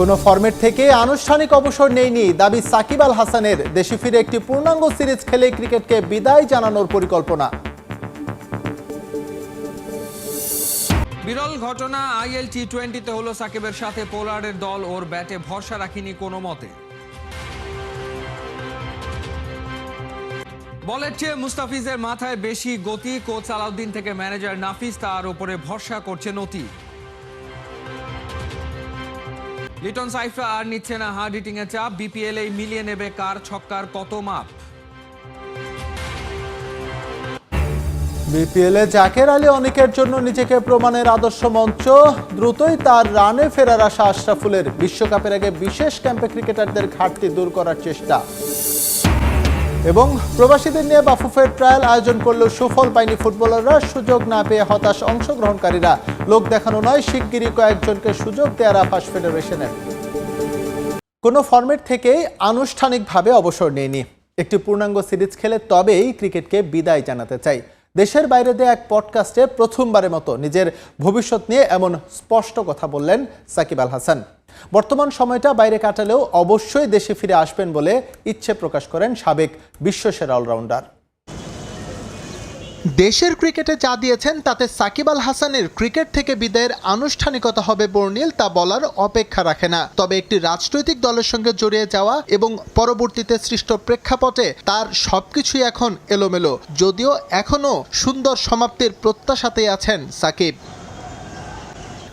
কোনো ফরম্যাট থেকে আনুষ্ঠানিক অবসর নেয়নি দাবি সাকিব আল হাসানের। দেশে ফিরে একটি পূর্ণাঙ্গ সিরিজ খেলে ক্রিকেটকে বিদায় জানানোর পরিকল্পনা। বিরল ঘটনা আইএল টি টোয়েন্টিতে হলো সাকিবের সাথে পোলার্ডের দল। ওর ব্যাটে ভরসা রাখিনি কোনো মতে। বলের চেয়ে মুস্তাফিজের মাথায় বেশি গতি। কোচ আলাউদ্দিন থেকে ম্যানেজার নাফিস তার উপরে ভরসা করছে নতি লিটন সাইফরা আর নিচ্ছে না হার্ড হিটিং এর চাপ বিপিএল এই মিলিয়ে নেবে কার ছক্কার কত মাপ? বিপিএলে জাকের আলী অনেকের জন্য নিজেকে প্রমাণের আদর্শ মঞ্চ। দ্রুতই তার রানে ফেরার আশা আশরাফুলের। বিশ্বকাপের আগে বিশেষ ক্যাম্পে ক্রিকেটারদের ঘাটতি দূর করার চেষ্টা। এবং প্রবাসীদের নিয়ে বাফুফের ট্রায়াল আয়োজন করলেও সুফল পায়নি ফুটবলাররা। সুযোগ না পেয়ে হতাশ অংশগ্রহণকারীরা। লোক দেখানো নয়, শিগগিরই কয়েকজনকে সুযোগ দেয়ার আভাস ফেডারেশনের। কোনো ফর্মেট থেকেই আনুষ্ঠানিকভাবে অবসর নেয়নি। একটি পূর্ণাঙ্গ সিরিজ খেলে তবেই ক্রিকেটকে বিদায় জানাতে চাই। দেশের বাইরে দেয়া এক পডকাস্টে প্রথমবারের মতো নিজের ভবিষ্যৎ নিয়ে এমন স্পষ্ট কথা বললেন সাকিব আল হাসান। বর্তমান সময়টা বাইরে কাটালেও অবশ্যই দেশে ফিরে আসবেন বলে ইচ্ছে প্রকাশ করেন সাবেক বিশ্বসেরা অলরাউন্ডার। দেশের ক্রিকেটে যা দিয়েছেন, তাতে সাকিব আল হাসানের ক্রিকেট থেকে বিদায়ের আনুষ্ঠানিকতা হবে বর্ণিল, তা বলার অপেক্ষা রাখে না। তবে একটি রাজনৈতিক দলের সঙ্গে জড়িয়ে যাওয়া এবং পরবর্তীতে সৃষ্ট প্রেক্ষাপটে তার সবকিছুই এখন এলোমেলো। যদিও এখনও সুন্দর সমাপ্তির প্রত্যাশাতেই আছেন সাকিব।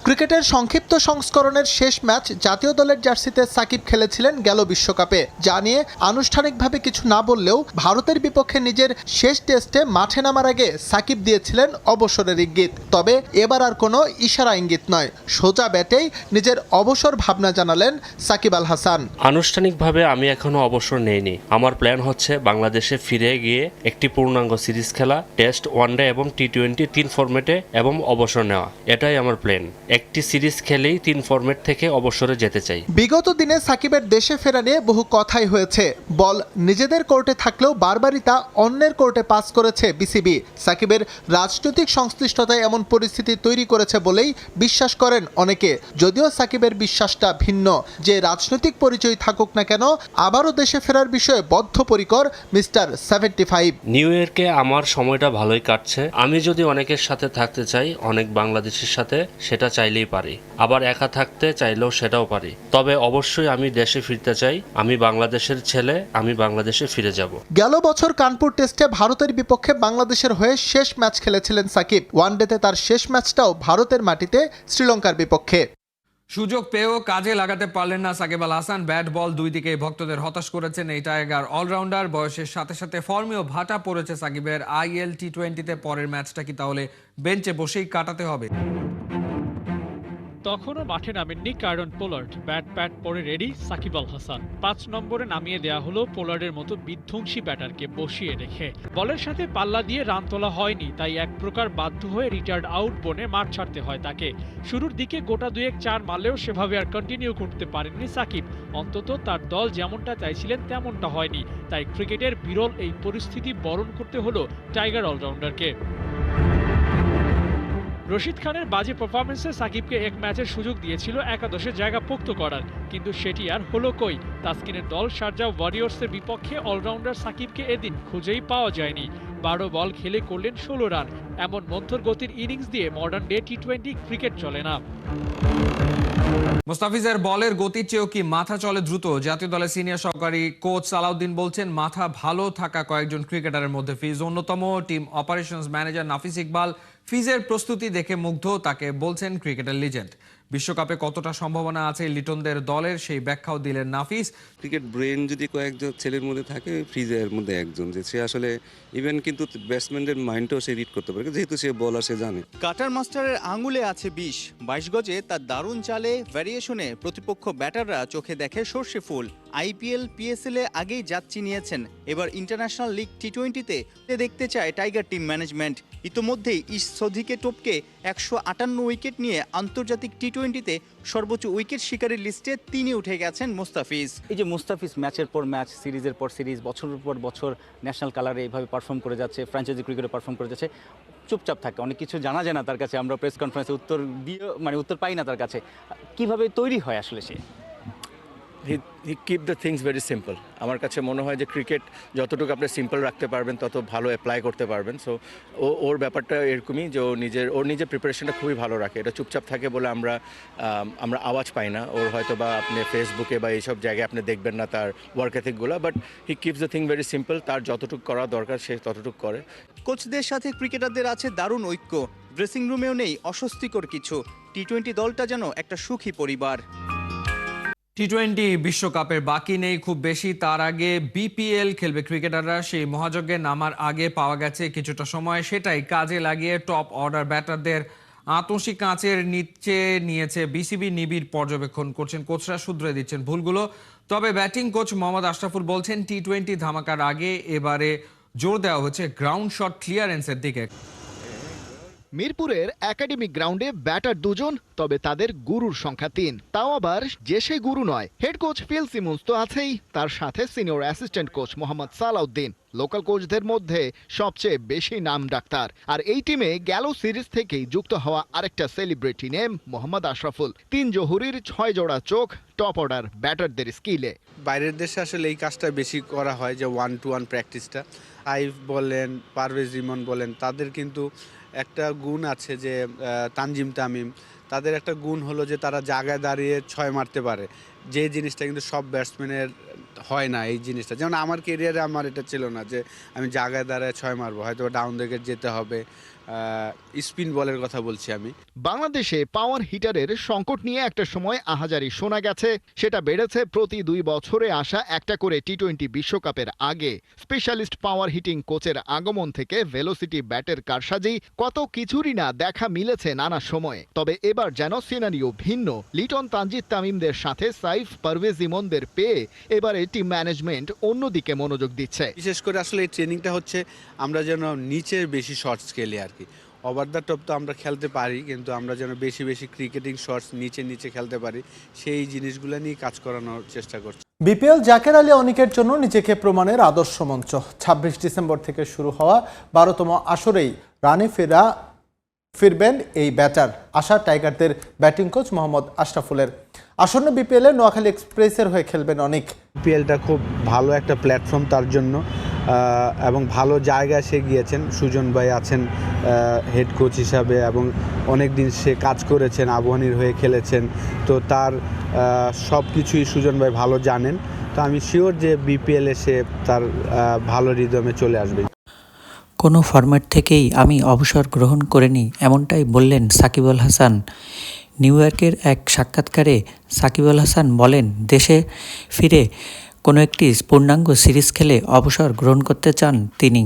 ক্রিকেটের সংক্ষিপ্ত সংস্করণের শেষ ম্যাচ জাতীয় দলের জার্সিতে সাকিব খেলেছিলেন গেল বিশ্বকাপে। যা নিয়ে আনুষ্ঠানিকভাবে কিছু না বললেও ভারতের বিপক্ষে নিজের শেষ টেস্টে মাঠে নামার আগে সাকিব দিয়েছিলেন অবসরের ইঙ্গিত। তবে এবার আর কোনো ইশারা ইঙ্গিত নয়। সোজা ব্যাটেই নিজের অবসর ভাবনা জানালেন সাকিব আল হাসান। আনুষ্ঠানিকভাবে আমি এখনও অবসর নেইনি। আমার প্ল্যান হচ্ছে বাংলাদেশে ফিরে গিয়ে একটি পূর্ণাঙ্গ সিরিজ খেলা, টেস্ট, ওয়ানডে এবং টি টোয়েন্টি তিন ফর্মেটে এবং অবসর নেওয়া। এটাই আমার প্ল্যান। একটি সিরিজ খেলেই তিন ফরম্যাট থেকে অবসরে যেতে চাই। বিগত দিনে সাকিবের দেশে ফেরা নিয়ে বহু কথাই হয়েছে। বল নিজেদের কোর্টে থাকলেও বারবারই তা অন্যের কোর্টে পাস করেছে বিসিবি। সাকিবের রাজনৈতিক সংশ্লিষ্টতায় এমন পরিস্থিতি তৈরি করেছে বলেই বিশ্বাস করেন অনেকে। যদিও সাকিবের বিশ্বাসটা ভিন্ন যে রাজনৈতিক পরিচয় থাকুক না কেন আবারও দেশে ফেরার বিষয়ে বদ্ধপরিকর মিস্টার সেভেন্টি ফাইভ। নিউ ইয়র্কে আমার সময়টা ভালোই কাটছে। আমি যদি অনেকের সাথে থাকতে চাই অনেক বাংলাদেশের সাথে সেটা চাইলেই পারি। আবার একা থাকতে চাইলেও সেটাও পারি। তবে অবশ্যই আমি দেশে ফিরতে চাই। আমি বাংলাদেশের ছেলে আমি বাংলাদেশে ফিরে যাব। গেল বছর কানপুর টেস্টে ভারতের বিপক্ষে বাংলাদেশের হয়ে শেষ ম্যাচ খেলেছিলেন সাকিব। ওয়ানডেতে তার শেষ ম্যাচটাও ভারতের মাটিতে শ্রীলঙ্কার বিপক্ষে। সুযোগ পেয়েও কাজে লাগাতে পারলেন না সাকিব আল হাসান। ব্যাট বল দুই দিকে ভক্তদের হতাশ করেছেন এই টাইগার অলরাউন্ডার। বয়সের সাথে সাথে ফর্মেও ভাটা পড়েছে সাকিবের আইএল টি টোয়েন্টিতে। পরের ম্যাচটা কি তাহলে বেঞ্চে বসেই কাটাতে হবে? তখনও মাঠে নামেননি কার্ডন পোলার্ড। ব্যাট প্যাট পরে রেডি সাকিব আল হাসান। পাঁচ নম্বরে নামিয়ে দেয়া হলো পোলার্ডের মতো বিধ্বংসী ব্যাটারকে বসিয়ে রেখে। বলের সাথে পাল্লা দিয়ে রান তোলা হয়নি, তাই এক প্রকার বাধ্য হয়ে রিটার্ড আউট বনে মাঠ ছাড়তে হয় তাকে। শুরুর দিকে গোটা দুয়েক চার মারলেও সেভাবে আর কন্টিনিউ করতে পারেননি সাকিব। অন্তত তার দল যেমনটা চাইছিলেন তেমনটা হয়নি। তাই ক্রিকেটের বিরল এই পরিস্থিতি বরণ করতে হলো টাইগার অলরাউন্ডারকে। রশিদ খানের বাজে পারফরমেন্সে সাকিবকে এক ম্যাচের সুযোগ দিয়েছিল একাদশে জায়গা পোক্ত করার। কিন্তু সেটি আর হলো কই? তাসকিনের দল শারজা ওয়ারিয়র্সের বিপক্ষে অলরাউন্ডার সাকিবকে এদিন খুঁজেই পাওয়া যায়নি। বারো বল খেলে করলেন ষোলো রান। এমন মন্থর গতির ইনিংস দিয়ে modern day T twenty cricket চলে না। মুস্তাফিজের বলের গতির চেয়েও কি মাথা চলে দ্রুত? জাতীয় দলের সিনিয়র সহকারী কোচ সালাউদ্দিন বলছেন, মাথা ভালো থাকা কয়েকজন ক্রিকেটারের মধ্যে ফিজ অন্যতম। Team operations manager Nafees Iqbal ফিজের প্রস্তুতি দেখে মুগ্ধ তাকে বলছেন ক্রিকেটার লিজেন্ড বিশ্বকাপে কতটা সম্ভাবনা আছে লিটনদের দলের সেই ব্যাখ্যাও দিলেন নাফিস। ক্রিকেট ব্রেন যদি কয়েকজন ছেলের মধ্যে থাকে ফ্রিজের মধ্যে একজন যে সে আসলে ইভেন কিন্তু ব্যাটসম্যানদের মাইন্ডটাও সে রিড করতে পারে যেহেতু সে বলার সে জানে। কাটার মাস্টারের আঙুলে আছে বিষ। বাইশ গজে তার দারুণ চালে ভ্যারিয়েশনে প্রতিপক্ষ ব্যাটাররা চোখে দেখে সর্ষে ফুল। আইপিএল পিএসএল এ আগেই যাচ্ছি নিয়েছেন এবার ইন্টারন্যাশনাল লিগ টি টোয়েন্টিতে দেখতে চায় টাইগার টিম ম্যানেজমেন্ট ইতোমধ্যেই ইস সধিকে টপকে একশো আটান্ন উইকেট নিয়ে আন্তর্জাতিক টি টোয়েন্টিতে সর্বোচ্চ উইকেট শিকারের লিস্টে তিনি উঠে গেছেন মুস্তাফিজ। এই যে মুস্তাফিজ ম্যাচের পর ম্যাচ, সিরিজের পর সিরিজ, বছরের পর বছর ন্যাশনাল কালারে এইভাবে পারফর্ম করে যাচ্ছে, ফ্র্যাঞ্চাইজি ক্রিকেটে পারফর্ম করে যাচ্ছে, চুপচাপ থাকে, অনেক কিছু জানা যায় না তার কাছে, আমরা প্রেস কনফারেন্সে উত্তর দিয়ে মানে উত্তর পাই না তার কাছে। কীভাবে তৈরি হয় আসলে সে? He he keep the things very simple আমার কাছে মনে হয় যে ক্রিকেট যতটুকু আপনি সিম্পল রাখতে পারবেন, তত ভালো অ্যাপ্লাই করতে পারবেন। সো ও, ওর ব্যাপারটা এরকমই যে ও নিজের, ওর নিজের প্রিপারেশনটা খুবই ভালো রাখে। এটা চুপচাপ থাকে বলে আমরা আমরা আওয়াজ পাই না। ওর হয়তো বা আপনি ফেসবুকে বা এইসব জায়গায় আপনি দেখবেন না তার work এথিকগুলো but he keeps the thing very simple তার যতটুকু করা দরকার সে ততটুকু করে। কোচদের সাথে ক্রিকেটারদের আছে দারুণ ঐক্য। ড্রেসিং রুমেও নেই, অস্বস্তিকর কিছু। টি টোয়েন্টি দলটা যেন একটা সুখী পরিবার। টি টোয়েন্টি বিশ্বকাপের বাকি নেই, খুব বেশি। তার আগে বিপিএল খেলবে ক্রিকেটাররা। সেই মহাযজ্ঞে নামার আগে পাওয়া গেছে কিছুটা সময়। সেটাই কাজে লাগিয়ে টপ অর্ডার ব্যাটারদের আতসী কাঁচের নিচে নিয়েছে বিসিবি নিবিড় পর্যবেক্ষণ করছেন কোচরা শুধরে দিচ্ছেন ভুলগুলো। তবে ব্যাটিং কোচ মোহাম্মদ আশরাফুল বলছেন টি টোয়েন্টি ধামাকার আগে এবারে জোর দেওয়া হচ্ছে গ্রাউন্ড শট ক্লিয়ারেন্সের দিকে। মিরপুরের একাডেমিক গ্রাউন্ডে ব্যাটার দুজন, তবে তাদের গুরুর সংখ্যা তিন। তাও আবার যে সে গুরু নয়, হেড কোচ ফিল সিমন্স তো আছেই। তার সাথে senior assistant coach Mohammad Salahuddin, local কোচদের মধ্যে সবচেয়ে বেশি নাম ডাক্তার। আর এই টিমে গেল সিরিজ থেকেই যুক্ত হওয়া আরেকটা সেলিব্রিটি নেম মোহাম্মদ আশরাফুল। তিন জহুরির ছয় জোড়া চোখ, টপ অর্ডার ব্যাটারদের স্কিলে। বাইরের দেশে আসলে এই কাজটা বেশি করা হয় যে ওয়ান টু। ওয়ান প্র্যাকটিসটা আইফ বলেন, পারভেজ রিমন বলেন, তাদের কিন্তু একটা গুণ আছে যে তানজিম তামিম, তাদের একটা গুণ হলো যে তারা জায়গায় দাঁড়িয়ে ছয় মারতে পারে। যে জিনিসটা কিন্তু সব ব্যাটসম্যানের হয় না, এই জিনিসটা। যেমন আমার কেরিয়ারে আমার এটা ছিল না যে আমি জায়গায় দাঁড়ায় ছয় মারবো হয়তো ডাউন দিকে যেতে হবে স্পিন বলের কথা বলছি আমি। বাংলাদেশে পাওয়ার হিটারের সংকট নিয়ে একটা সময় আহাজারি শোনা গেছে, সেটা বেড়েছে প্রতি দুই বছরে আসা একটা করে টি টোয়েন্টি বিশ্বকাপের আগে। স্পেশালিস্ট পাওয়ার হিটিং কোচের আগমন থেকে ভেলোসিটি ব্যাটের কারসাজি কত কিছুরই না দেখা মিলেছে নানা সময়ে। তবে এবার যেন সিনারিও ভিন্ন। লিটন তানজিদ তামিমদের সাথে সাইফ পারভেজ ইমনদের পেয়ে এবারে টিম ম্যানেজমেন্ট অন্যদিকে মনোযোগ দিচ্ছে। বিশেষ করে আসলে এই ট্রেনিংটা হচ্ছে আমরা যেন নিচের বেশি শর্টস খেলি আর কি। ওভার দ্য টপ তো আমরা খেলতে পারি কিন্তু আমরা যেন বেশি বেশি ক্রিকেটিং শর্টস নিচে নিচে খেলতে পারি সেই জিনিসগুলো নিয়ে কাজ করানোর চেষ্টা করছি। বিপিএল জাকের আলী অনিকের জন্য নিজেকে প্রমাণের আদর্শ মঞ্চ। ছাব্বিশ ডিসেম্বর থেকে শুরু হওয়া বারোতম আসরেই রানে ফেরা ফিরবেন এই ব্যাটার। আশা টাইগারদের ব্যাটিং কোচ মোহাম্মদ আশরাফুলের আসন্ন বিপিএলে নোয়াখালী এক্সপ্রেসের হয়ে খেলবেন অনেক। বিপিএলটা খুব ভালো একটা প্ল্যাটফর্ম তার জন্য এবং ভালো জায়গায় সে গিয়েছেন। সুজন ভাই আছেন হেড কোচ হিসাবে এবং অনেক দিন সে কাজ করেছেন আবহানির হয়ে খেলেছেন। তো তার সব কিছুই সুজন ভাই ভালো জানেন। তো আমি শিওর যে বিপিএল সে তার ভালো রিদমে চলে আসবে। কোনো ফরম্যাট থেকেই আমি অবসর গ্রহণ করিনি এমনটাই বললেন সাকিব আল হাসান। নিউ ইয়র্কের এক সাক্ষাৎকারে সাকিব আল হাসান বলেন, দেশে ফিরে কোনো একটি পূর্ণাঙ্গ সিরিজ খেলে অবসর গ্রহণ করতে চান তিনি।